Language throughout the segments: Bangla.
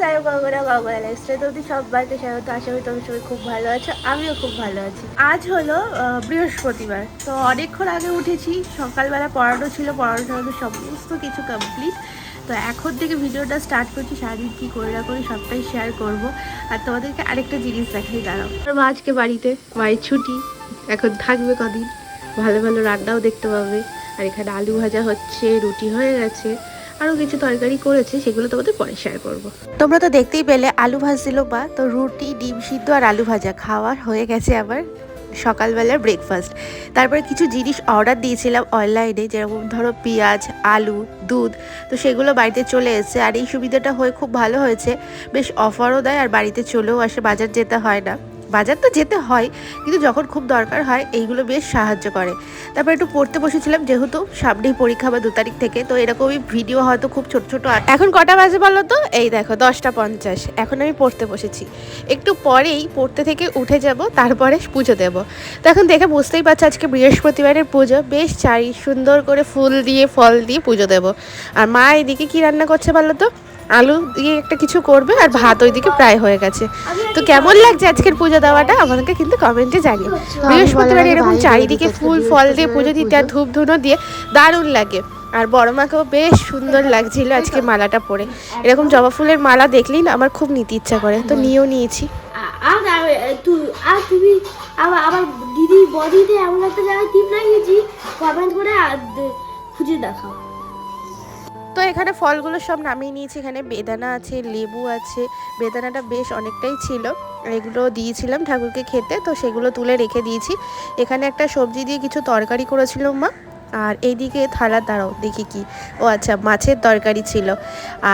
সাই গগরা গগরা লাইফস্টাইল তো সবাইকে স্বাগত, আশা করি তুমি সবাই খুব ভালো আছো, আমিও খুব ভালো আছি। আজ হলো বৃহস্পতিবার, তো অনেকক্ষণ আগে উঠেছি, সকালবেলা পড়ানো ছিল, পড়ানো সমস্ত কিছু কমপ্লিট তো এখন থেকে ভিডিওটা স্টার্ট করছি, সারাদিন কী করে না করি সবটাই শেয়ার করব। আর তোমাদেরকে আরেকটা জিনিস দেখাই, দাঁড়াও। মা আজকে বাড়িতে, মায়ের ছুটি, এখন থাকবে কদিন? ভালো ভালো রান্নাও দেখতে পাবে। আর এখানে আলু ভাজা হচ্ছে, রুটি হয়ে গেছে। আরও কিছু তরকারি করেছে, সেগুলো তোমাদের পরে শেয়ার করব। তোমরা তো দেখতেই পেলে, আলু ভাজছিল বা, তো রুটি, ডিম সিদ্ধ আর আলু ভাজা খাওয়ার হয়ে গেছে আবার সকালবেলার ব্রেকফাস্ট তারপরে কিছু জিনিস অর্ডার দিয়েছিলাম অনলাইনে যেরকম ধরো পেঁয়াজ, আলু, দুধ, তো সেগুলো বাড়িতে চলে এসেছে। আর এই সুবিধাটা হয়ে খুব ভালো হয়েছে। বেশ অফারও দেয় আর বাড়িতে চলেও আসে, বাজার যেতে হয় না। বাজার তো যেতে হয়, কিন্তু যখন খুব দরকার হয় এইগুলো বেশ সাহায্য করে। তারপর একটু পড়তে বসেছিলাম যেহেতু সামনেই পরীক্ষা বা দু তারিখ থেকে, তো এরকমই ভিডিও হয়তো খুব ছোট ছোট এখন কটা বাজে বলো তো? এই দেখো, দশটা পঞ্চাশ। এখন আমি পড়তে বসেছি। একটু পরেই পড়তে থেকে উঠে যাব, তারপরে পুজো দেব। তো এখন দেখে বুঝতেই পারছ আজকে বৃহস্পতিবারের পুজো। বেশ চারি সুন্দর করে ফুল দিয়ে, ফল দিয়ে পুজো দেব। আর মা এদিকে কি রান্না করছে বলো তো? আলু দিয়ে একটা কিছু করবে আর ভাত ওইদিকে প্রায় হয়ে গেছে। তো কেমন লাগছে আজকের পুজো দেওয়াটা আমাদেরকে কিন্তু কমেন্টে জানিও। বৃহস্পতিবার এরকম চারিদিকে ফুল, ফল দিয়ে পুজো দিতে আর ধূপ ধুনো দিয়ে দারুণ লাগে। আর বড় মাকেও বেশ সুন্দর লাগছিল আজকে মালাটা পরে। এরকম জবা ফুলের মালা দেখলেই না আমার খুব নিতে ইচ্ছা করে। তো নিয়েও নিয়েছি। আর দিদি বদিতে এমন একটা জায়গায় টিপ লাগিয়েছি, কমেন্ট করে খুঁজে দেখাও। তো এখানে ফলগুলো সব নামিয়ে নিয়েছি। এখানে বেদানা আছে, লেবু আছে। বেদানাটা বেশ অনেকটাই ছিল। এগুলো দিয়েছিলাম ঠাকুরকে খেতে, তো সেগুলো তুলে রেখে দিয়েছি। এখানে একটা সবজি দিয়ে কিছু তরকারি করেছিল মা। আর এইদিকে থালা, দাঁড়াও দেখি কি। ও আচ্ছা মাছের তরকারি ছিল।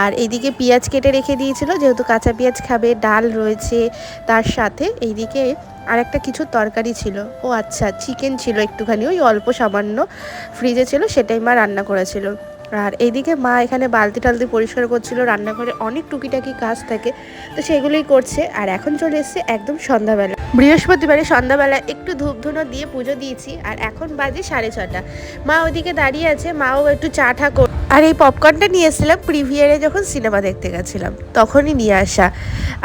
আর এইদিকে পেঁয়াজ কেটে রেখে দিয়েছিল, যেহেতু কাঁচা পেঁয়াজ খাবে, ডাল রয়েছে তার সাথে। এইদিকে আর একটা কিছু তরকারি ছিল। ও আচ্ছা চিকেন ছিল একটুখানি, ওই অল্প সামান্য। ফ্রিজে ছিল, সেটাই মা রান্না করেছিল। আর এইদিকে মা এখানে বালতি টালতি পরিষ্কার করছিল, রান্নাঘরে অনেক টুকিটাকি কাজ থাকে, তো সেগুলোই করছে। আর এখন চলে এসছে একদম সন্ধ্যাবেলা। বৃহস্পতিবারে সন্ধ্যাবেলা একটু ধূপ ধুনো দিয়ে পুজো দিয়েছি, আর এখন বাজে সাড়ে ছটা। মা ওইদিকে দাঁড়িয়ে আছে, মাও একটু চা ঠা কর আর এই পপকর্নটা নিয়ে এসেছিলাম প্রিভিয়ারে যখন সিনেমা দেখতে গেছিলাম, তখনই নিয়ে আসা।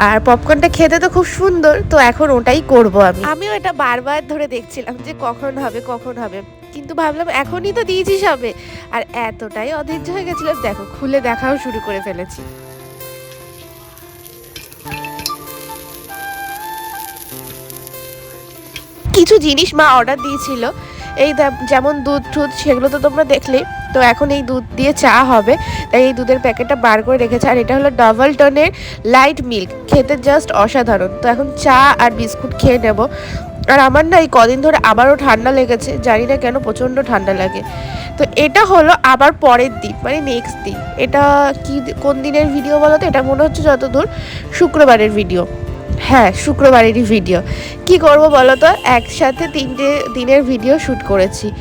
আর পপকর্নটা খেতে তো খুব সুন্দর, তো এখন ওটাই করব আমি। আমিও এটা বারবার ধরে দেখছিলাম যে কখন হবে কখন হবে। কিন্তু ভাবলাম এখনই তো দিয়েছিস হবে। আর এতটাই অধৈর্য হয়ে গেছিলাম, দেখো, খুলে দেখাও শুরু করে ফেলেছি। কিছু জিনিস মা অর্ডার দিয়েছিল। এই যেমন দুধ টুধ, সেগুলো তো তোমরা দেখলে। তো এখন এই দুধ দিয়ে চা হবে। তাই এই দুধের প্যাকেটটা বার করে রেখেছে। আর এটা হলো ডাবল টনের লাইট মিল্ক খেতে জাস্ট অসাধারণ। তো এখন চা আর বিস্কুট খেয়ে নেব। আর আমার না এই কদিন ধরে আবারও ঠান্ডা লেগেছে, জানি না কেন প্রচণ্ড ঠান্ডা লাগে। তো এটা হলো আবার পরের দিন মানে নেক্সট দিন। এটা কি কোন দিনের ভিডিও বলো তো? এটা মনে হচ্ছে যতদূর শুক্রবারের ভিডিও হ্যাঁ শুক্রবারেরই ভিডিও কি করব বলো তো? একসাথে তিনটে দিনের ভিডিও শ্যুট করেছি।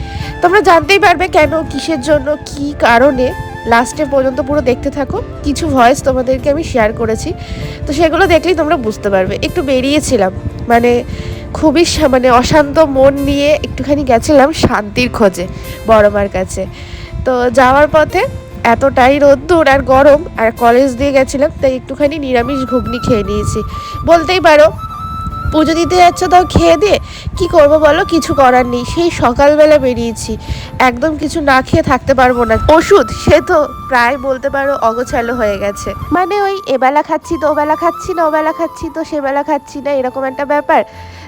তোমরা জানতেই পারবে কেন, কিসের জন্য, কি কারণে। লাস্টে পর্যন্ত পুরো দেখতে থাকো। কিছু ভয়েস তোমাদেরকে আমি শেয়ার করেছি। তো সেগুলো দেখলেই তোমরা বুঝতে পারবে। একটু বেরিয়েছিলাম। মানে খুবই মানে অশান্ত মন নিয়ে একটুখানি গেছিলাম শান্তির খোঁজে, বড় মার কাছে। তো যাওয়ার পথে এতটাই রোদ্দুর আর গরম আর কলেজ দিয়ে গেছিলাম, তাই একটুখানি নিরামিষ ঘুগনি খেয়ে নিয়েছি। বলতেই পারো, পুজো দিতে যাচ্ছ তাও খেয়ে দিয়ে কি করব বলো? কিছু করার নেই, সেই সকালবেলা বেরিয়েছি। একদম কিছু না খেয়ে থাকতে পারব না। ওষুধ, সে তো প্রায় বলতে পারো অগোছালো হয়ে গেছে। মানে ওই এবেলা খাচ্ছি তো ওবেলা খাচ্ছি না, ওবেলা খাচ্ছি তো সেবেলা খাচ্ছি না, এরকম একটা ব্যাপার।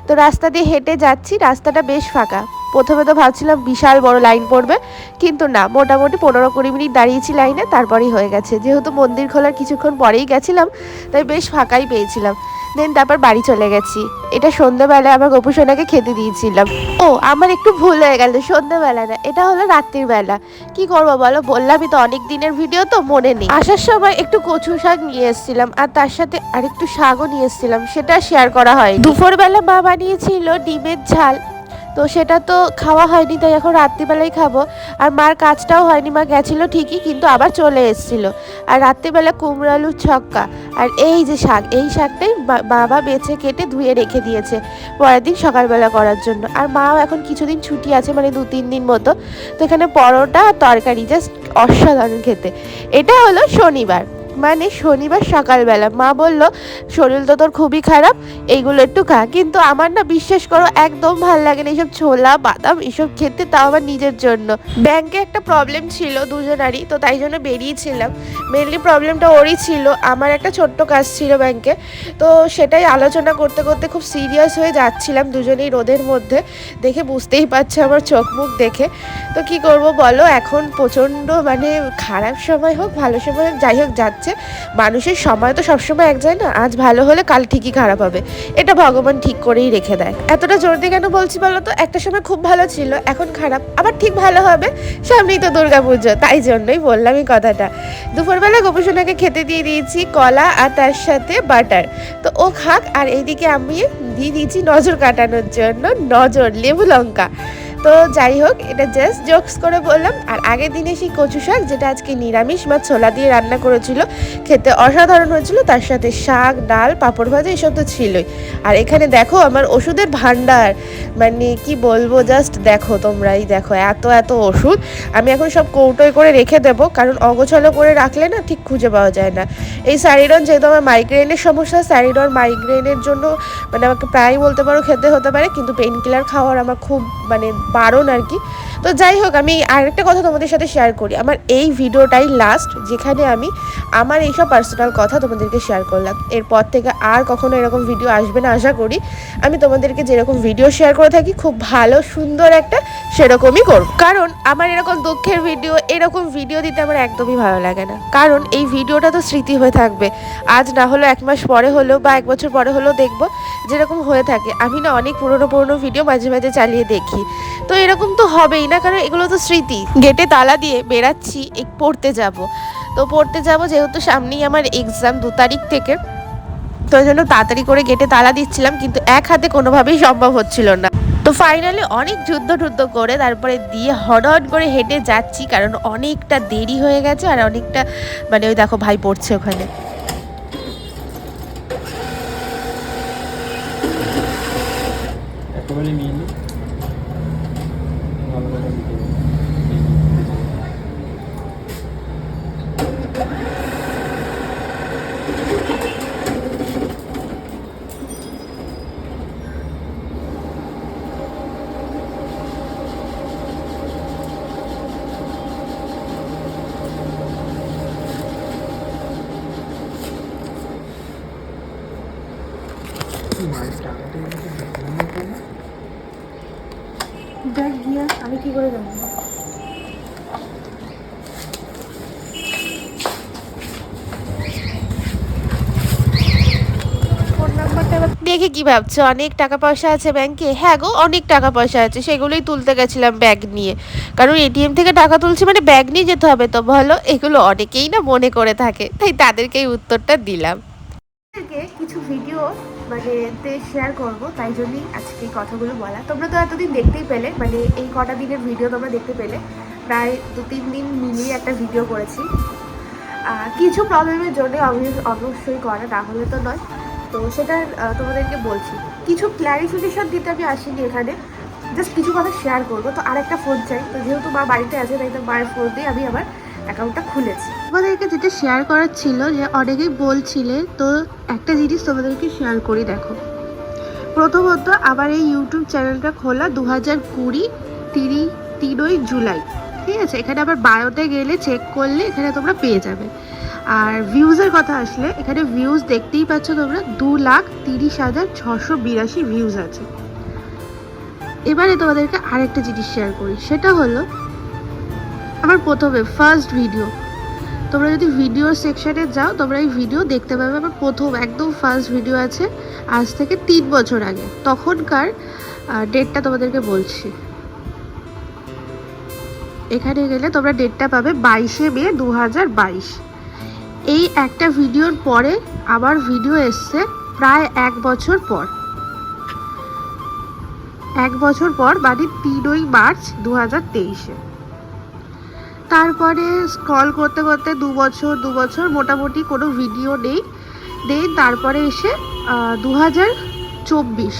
তো রাস্তা দিয়ে হেঁটে যাচ্ছি, রাস্তাটা বেশ ফাঁকা। প্রথমে তো ভাবছিলাম বিশাল বড় লাইন পড়বে, কিন্তু না, মোটামুটি পনেরো কুড়ি মিনিট দাঁড়িয়েছি লাইনে, তারপরেই হয়ে গেছে। যেহেতু মন্দির খোলার কিছুক্ষণ পরেই গেছিলাম, তাই বেশ ফাঁকাই পেয়েছিলাম। দেন তারপর বাড়ি চলে গেছি। এটা সন্ধ্যাবেলায় আমার গপু সোনাকে খেতে দিয়েছিলাম। ও, আমার একটু ভুল হয়ে গেল, সন্ধ্যাবেলা না, এটা হলো রাত্রির বেলা। কি করব বলো, বললামই তো অনেক দিনের ভিডিও তো মনে নেই। আসার সময় একটু কচু শাক নিয়ে এসেছিলাম, আর তার সাথে আরেকটু শাকও নিয়ে এসেছিলাম, সেটা শেয়ার করা হয় দুপুরবেলা মা বানিয়েছিল ডিমের ঝাল তো সেটা তো খাওয়া হয়নি, তাই এখন রাত্রিবেলাই খাব। আর মার কাজটাও হয়নি, মা গেছিল ঠিকই, কিন্তু আবার চলে এসেছিল। আর রাত্রিবেলা কুমড়ো আলুর ছক্কা, আর এই যে শাক, এই শাকটাই বাবা বেছে কেটে ধুয়ে রেখে দিয়েছে পরের দিন সকালবেলা করার জন্য। আর মাও এখন কিছুদিন ছুটি আছে মানে দু তিন দিন মতো। তো এখানে পরোটা তরকারি জাস্ট অসাধারণ খেতে। এটা হলো শনিবার। মানে শনিবার সকালবেলা। মা বলল, শরীর তো তোর খুবই খারাপ, এইগুলো একটু খা। কিন্তু আমার না বিশ্বাস করো, একদম ভালো লাগে না এইসব ছোলা, বাদাম এসব খেতে, তাও আমার নিজের জন্য। ব্যাংকে একটা প্রবলেম ছিল দুজনারই, তো তাই জন্য বেরিয়েছিলাম। মেনলি প্রবলেমটা ওরই ছিল, আমার একটা ছোট্ট কাজ ছিল ব্যাংকে তো সেটাই আলোচনা করতে করতে খুব সিরিয়াস হয়ে যাচ্ছিলাম দুজনেই রোদের মধ্যে। দেখে বুঝতেই পারছে আমার চোখ মুখ দেখে। তো কি করব বলো, এখন প্রচণ্ড মানে খারাপ সময় হোক, ভালো সময় হোক, যাই হোক, যাচ্ছে। মানুষের সময় তো সবসময় এক যায় না। আজ ভালো হলে কাল ঠিকই খারাপ হবে। এটা ভগবান ঠিক করেই রেখে দেয়। এতটা জোর দিয়ে কেন বলছি বলো তো? একটা সময় খুব ভালো ছিল, এখন খারাপ। আবার ঠিক ভালো হবে। সামনেই তো দুর্গা পুজো। তাই জন্যই বললাম এই কথাটা। দুপুরবেলা গোপসোনাকে খেতে দিয়ে দিয়েছি কলা আর তার সাথে বাটার। তো ও খাক, আর এইদিকে আমি দিয়ে দিয়েছি নজর কাটানোর জন্য নজর লেবু লঙ্কা। তো যাই হোক, এটা জাস্ট জোকস করে বললাম। আর আগের দিনে সেই কচু শাক, যেটা আজকে নিরামিষ বা ছোলা দিয়ে রান্না করেছিল, খেতে অসাধারণ হয়েছিল, তার সাথে শাক, ডাল, পাঁপড় ভাজা, এসব তো ছিলই। আর এখানে দেখো, আমার ওষুধের ভান্ডার মানে কি বলব জাস্ট দেখো তোমরাই দেখো, এত এত ওষুধ। আমি এখন সব কৌটোয় করে রেখে দেবো, কারণ অগোছালো করে রাখলে না ঠিক খুঁজে পাওয়া যায় না। এই স্যারিডন, যেহেতু আমার মাইগ্রেনের সমস্যা, স্যারিডন মাইগ্রেনের জন্য মানে আমাকে প্রায় বলতে পারো খেতে হতে পারে, কিন্তু পেন কিলার খাওয়ার আমার খুব মানে বারণ আর কি। তো যাই হোক, আমি আরেকটা কথা তোমাদের সাথে শেয়ার করি। আমার এই ভিডিওটাই লাস্ট যেখানে আমি আমার এইসব পার্সোনাল কথা তোমাদেরকে শেয়ার করলাম। এরপর থেকে আর কখনো এরকম ভিডিও আসবে না, আশা করি আমি তোমাদেরকে যেরকম ভিডিও শেয়ার করে থাকি, খুব ভালো, সুন্দর একটা সেরকমই করব। কারণ আমার এরকম দুঃখের ভিডিও এরকম ভিডিও দিতে আমার একদমই ভালো লাগে না। কারণ এই ভিডিওটা তো স্মৃতি হয়ে থাকবে। আজ না হলো এক মাস পরে হলেও বা এক বছর পরে হলেও দেখব যেরকম হয়ে থাকে। আমি না অনেক পুরনো পুরনো ভিডিও মাঝে মাঝে চালিয়ে দেখি। তো এরকম তো হবেই না, কারণ এগুলো তো স্মৃতি। গেটে তালা দিয়ে বেরাচ্ছি পড়তে যাব। তো পড়তে যাব যেহেতু সামনেই আমার এক্সাম দু তারিখ থেকে। তো ওই জন্য তাড়াতাড়ি করে গেটে তালা দিচ্ছিলাম, কিন্তু এক হাতে কোনোভাবেই সম্ভব হচ্ছিল না। তো ফাইনালি অনেক যুদ্ধ টুদ্ধ করে তারপরে দিয়ে হট করে হেঁটে যাচ্ছি, কারণ অনেকটা দেরি হয়ে গেছে আর অনেকটা মানে ওই দেখো ভাই পড়ছে ওখানে। একেবারে নিয়ে নিই ভালো করে দিতে হবে। মায়ের টাকাটা আমাকে দেখানো কেন? দেখ গিয়া আমি কি করে জানব ফোন নাম্বারটা এবার দেখে কি ভাবছ? অনেক টাকা পয়সা আছে ব্যাংকে হ্যাঁ গো, অনেক টাকা পয়সা আছে। সেগুলোই তুলতে গেছিলাম ব্যাগ নিয়ে। কারণ এটিএম থেকে টাকা তুলছি মানে ব্যাগ নিয়ে যেতে হবে তো, বলো? এগুলো অনেকেই না মনে করে থাকে, তাই তাদেরকেই উত্তরটা দিলাম। কিছু ভিডিও মানে শেয়ার করব, তাই জন্যই আজকে এই কথাগুলো বলা। তোমরা তো এতদিন দেখতেই পেলে মানে এই কটা দিনের ভিডিও তোমরা দেখতে পেলে। প্রায় দু তিন দিন মিলিয়ে একটা ভিডিও করেছি। কিছু প্রবলেমের জন্য অবশ্যই করা, না হলে তো নয়। তো সেটা তোমাদেরকে বলছি। কিছু ক্ল্যারিফিকেশন দিতে আমি আসিনি এখানে। জাস্ট কিছু কথা শেয়ার করব। তো আরেকটা ফোন চাই। তো যেহেতু মা বাড়িতে আছে, তাই তো মায়ের ফোন দিয়ে আমি আমার অ্যাকাউন্টটা খুলেছি। তোমাদেরকে যেটা শেয়ার করার ছিল, যে অনেকেই বলছিলে, তো একটা জিনিস তোমাদেরকে শেয়ার করি, দেখো। প্রথমত, আমার এই ইউটিউব চ্যানেলটা খোলা দু হাজার কুড়ি, তিরি, তিনই জুলাই। ঠিক আছে? এখানে আবার বায়োতে গেলে চেক করলে এখানে তোমরা পেয়ে যাবে। আর ভিউজের কথা আসলে, এখানে ভিউজ দেখতেই পাচ্ছ তোমরা, দু লাখ তিরিশ হাজার ছশো বিরাশি ভিউজ আছে। এবারে তোমাদেরকে আরেকটা জিনিস শেয়ার করি, সেটা হলো আমার প্রথমে ফার্স্ট ভিডিও তোমরা যদি ভিডিও সেকশানে যাও, তোমরা এই ভিডিও দেখতে পাবে আমার প্রথম একদম ফার্স্ট ভিডিও আছে, আজ থেকে তিন বছর আগে, তখনকার ডেটটা তোমাদেরকে বলছি। এখানে গেলে তোমরা ডেটটা পাবে বাইশে মে দু হাজার বাইশ। এই একটা ভিডিওর পরে আবার ভিডিও এসছে প্রায় এক বছর পর। এক বছর পর মানে তিনই মার্চ দু হাজার তেইশে। তারপরে স্ক্রল করতে করতে দু বছর দু বছর মোটামুটি কোনো ভিডিও নেই। দেন তারপরে এসে দু হাজার চব্বিশ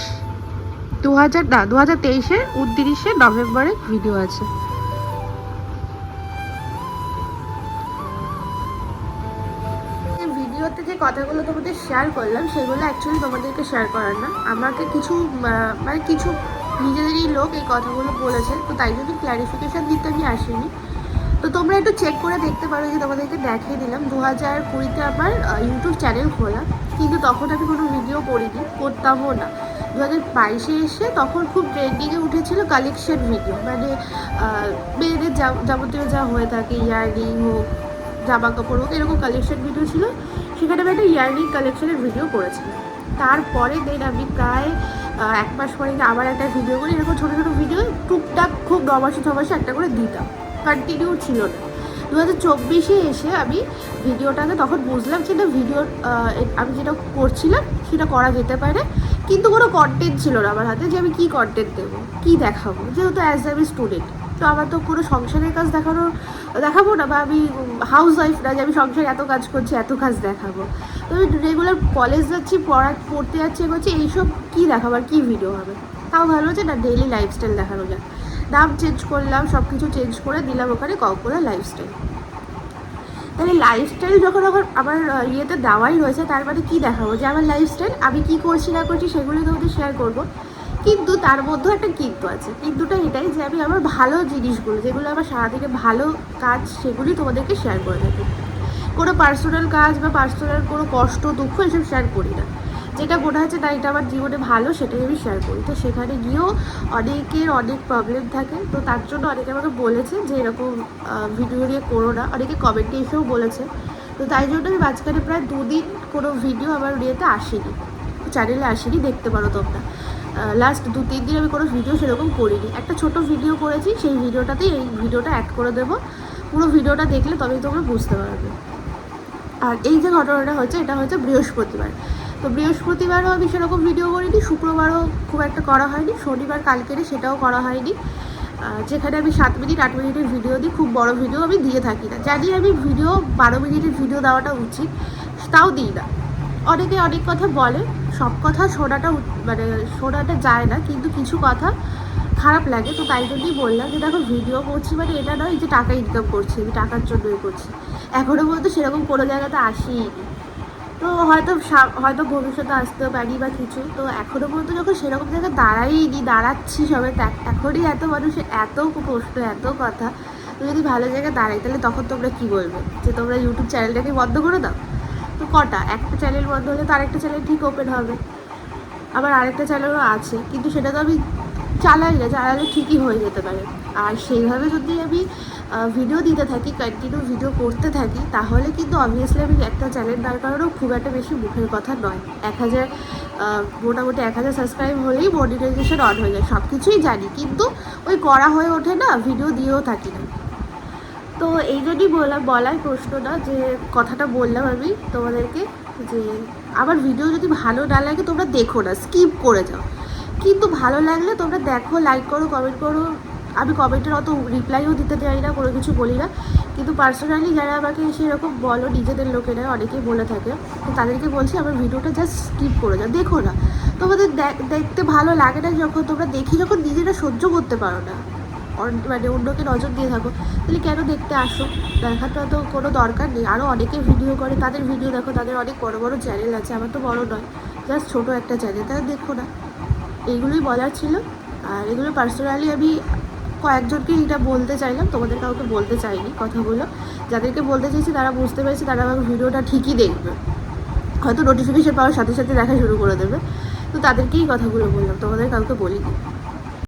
দু হাজার না দু হাজার তেইশের উনত্রিশে নভেম্বরে ভিডিও আছে। কথাগুলো তোমাদের শেয়ার করলাম, সেগুলো অ্যাকচুয়ালি তোমাদেরকে শেয়ার করার না। আমাকে কিছু মানে কিছু নিজেদেরই লোক এই কথাগুলো বলেছে, তো তাই জন্য ক্ল্যারিফিকেশান দিতে আমি আসিনি। তো তোমরা একটু চেক করে দেখতে পারো যে তোমাদেরকে দেখিয়ে দিলাম। দু হাজার কুড়িতে আমার ইউটিউব চ্যানেল খোলা, কিন্তু তখন আমি কোনো ভিডিও করিনি, করতামও না। দু হাজার বাইশে এসে তখন খুব ট্রেন্ডিংয়ে উঠেছিল কালেকশন ভিডিও মানে মেয়েদের যাবতীয় যা হয়ে থাকে ইয়াররিং হোক জামা কাপড় হোক, এরকম কালেকশন ভিডিও ছিল। সেখানে আমি একটা ইয়াররিং কালেকশনের ভিডিও করেছিলাম। তারপরে দেন আমি প্রায় এক মাস পরে আবার একটা ভিডিও করি। এরকম ছোটো ছোটো ভিডিও টুকটাক খুব ন মাসে ছ মাসে একটা করে দিতাম। কন্টিনিউ ছিল না। দু হাজার চব্বিশে এসে আমি ভিডিওটাকে তখন বুঝলাম যে এটা ভিডিও আমি যেটা করছিলাম, সেটা করা যেতে পারে। কিন্তু কোনো কন্টেন্ট ছিল না আমার হাতে যে আমি কী কন্টেন্ট দেবো, কী দেখাবো। যেহেতু অ্যাজ আমি স্টুডেন্ট তো আমার তো কোনো সংসারের কাজ দেখানো, দেখাবো না, বা আমি হাউস ওয়াইফ না যে আমি সংসারে এত কাজ করছি, এত কাজ দেখাবো। তো আমি রেগুলার কলেজ যাচ্ছি, পড়া, পড়তে যাচ্ছি এগোচ্ছি এইসব কী দেখাবো আর কী ভিডিও হবে? তাও ভালো যে না ডেইলি লাইফস্টাইল দেখানো যায় নাম চেঞ্জ করলাম সব কিছু চেঞ্জ করে দিলাম ওখানে কল্পনা লাইফস্টাইল তাহলে লাইফস্টাইল যখন আমার আমার ইয়েতে দেওয়াই রয়েছে তার মানে কী দেখাবো? যে আমার লাইফস্টাইল আমি কী করছি, না করছি, সেগুলো তোমাদের শেয়ার করব। কিন্তু তার মধ্যেও একটা কিন্তু আছে। কিন্তুটা এটাই যে আমি আমার ভালো জিনিসগুলো, যেগুলো আমার সারাদিনে ভালো কাজ, সেগুলি তোমাদেরকে শেয়ার করে থাকি। কোনো পার্সোনাল কাজ বা পার্সোনাল কোনো কষ্ট, দুঃখ এসব শেয়ার করি না। যেটা মনে হচ্ছে না, এটা আমার জীবনে ভালো, সেটাই আমি শেয়ার করি। তো সেখানে গিয়েও অনেকের অনেক প্রবলেম থাকে। তো তার জন্য অনেকে আমাকে বলেছে যে এরকম ভিডিও নিয়ে করো না। অনেকে কমেন্টে এসেও বলেছে। তো তাই জন্য আমি মাঝখানে প্রায় দুদিন কোনো ভিডিও আমার ইয়েতে আসেনি। চ্যানেলে আসেনি, দেখতে পারো তোমরা। লাস্ট দু তিন দিন আমি কোনো ভিডিও সেরকম করিনি। একটা ছোট ভিডিও করেছি, সেই ভিডিওটাতেই এই ভিডিওটা অ্যাড করে দেবো। পুরো ভিডিওটা দেখলে তবেই তোমরা বুঝতে পারবে। আর এই যে ঘটনাটা হচ্ছে এটা হচ্ছে বৃহস্পতিবার। তো বৃহস্পতিবারও আমি সেরকম ভিডিও করিনি, শুক্রবারও খুব একটা করা হয়নি, শনিবার কালকেরে সেটাও করা হয়নি। যেখানে আমি সাত মিনিট, আট মিনিটের ভিডিও দিই, খুব বড় ভিডিও আমি দিয়ে থাকি না। জানি আমি ভিডিও বারো মিনিটের ভিডিও দেওয়াটা উচিত, তাও দিই না। অনেকে অনেক কথা বলে, সব কথা শোনাটা মানে শোনাটা যায় না, কিন্তু কিছু কথা খারাপ লাগে, তো তাই জন্যই বললাম যে দেখো ভিডিও করছি মানে এটা নয় যে টাকা ইনকাম করছি, আমি টাকার জন্যই করছি। এখনও পর্যন্ত সেরকম কোনো জায়গাতে আসিনি। তো হয়তো হয়তো ভবিষ্যতে আসতেও পারি বা কিছু, তো এখনও পর্যন্ত যখন সেরকম জায়গায় দাঁড়াইনি, দাঁড়াচ্ছি সবে এখনই এত মানুষের এত প্রশ্ন, এত কথা, তো যদি ভালো জায়গায় দাঁড়াই, তাহলে তখন তোমরা কী বলবে? যে তোমরা ইউটিউব চ্যানেলটাকে বন্ধ করে দাও? কটা? একটা চ্যানেল বন্ধ হলে তো আরেকটা চ্যানেল ঠিক ওপেন হবে। আবার আরেকটা চ্যানেলও আছে, কিন্তু সেটা তো আমি চালাই না, চালালে ঠিকই হয়ে যেতে পারে। আর সেইভাবে যদি আমি ভিডিও দিতে থাকি কন্টিনিউ ভিডিও করতে থাকি, তাহলে কিন্তু অবভিয়াসলি আমি একটা চ্যানেল দাঁড় করানো খুব একটা বেশি মুখের কথা নয়। এক হাজার মোটামুটি এক হাজার সাবস্ক্রাইব হলেই মনিটাইজেশন অন হয়ে যায় সব কিছুই জানি। কিন্তু ওই করা হয়ে ওঠে না ভিডিও দিয়েও থাকি না। তো এই জন্যই বলা, বলার প্রশ্ন না, যে কথাটা বললাম আমি তোমাদেরকে, যে আমার ভিডিও যদি ভালো না লাগে তোমরা দেখো না স্কিপ করে যাও। কিন্তু ভালো লাগলে তোমরা দেখো লাইক করো কমেন্ট করো। আমি কমেন্টের অত রিপ্লাইও দিতে চাই না, কোনো কিছু বলি না। কিন্তু পার্সোনালি যারা আমাকে সেরকম বলো, নিজেদের লোকেরা, অনেকেই বলে থাকে, তো তাদেরকে বলছি আমার ভিডিওটা জাস্ট স্কিপ করে যাও, দেখো না। তোমাদের দেখ- দেখতে ভালো লাগে না যখন, তোমরা দেখি যখন নিজেরা সহ্য করতে পারো না। মানে অন্যকে নজর দিয়ে থাকো। তাহলে কেন দেখতে আসো? দেখাটা তো কোনো দরকার নেই। আরও অনেকে ভিডিও করে, তাদের ভিডিও দেখো, তাদের অনেক বড় বড় চ্যানেল আছে। আমার তো বড় নয় জাস্ট ছোটো একটা চ্যানেল তাহলে দেখো না। এইগুলোই বলার ছিল। আর এগুলো পার্সোনালি আমি কয়েকজনকে এটা বলতে চাইলাম, তোমাদের কাউকে বলতে চাইনি কথাগুলো। যাদেরকে বলতে চাইছি, তারা বুঝতে পেরেছে, তারা আমার ভিডিওটা ঠিকই দেখবে। হয়তো নোটিফিকেশন পাওয়ার সাথে সাথে দেখা শুরু করে দেবে। তো তাদেরকেই কথাগুলো বললাম, তোমাদের কাউকে বলিনি।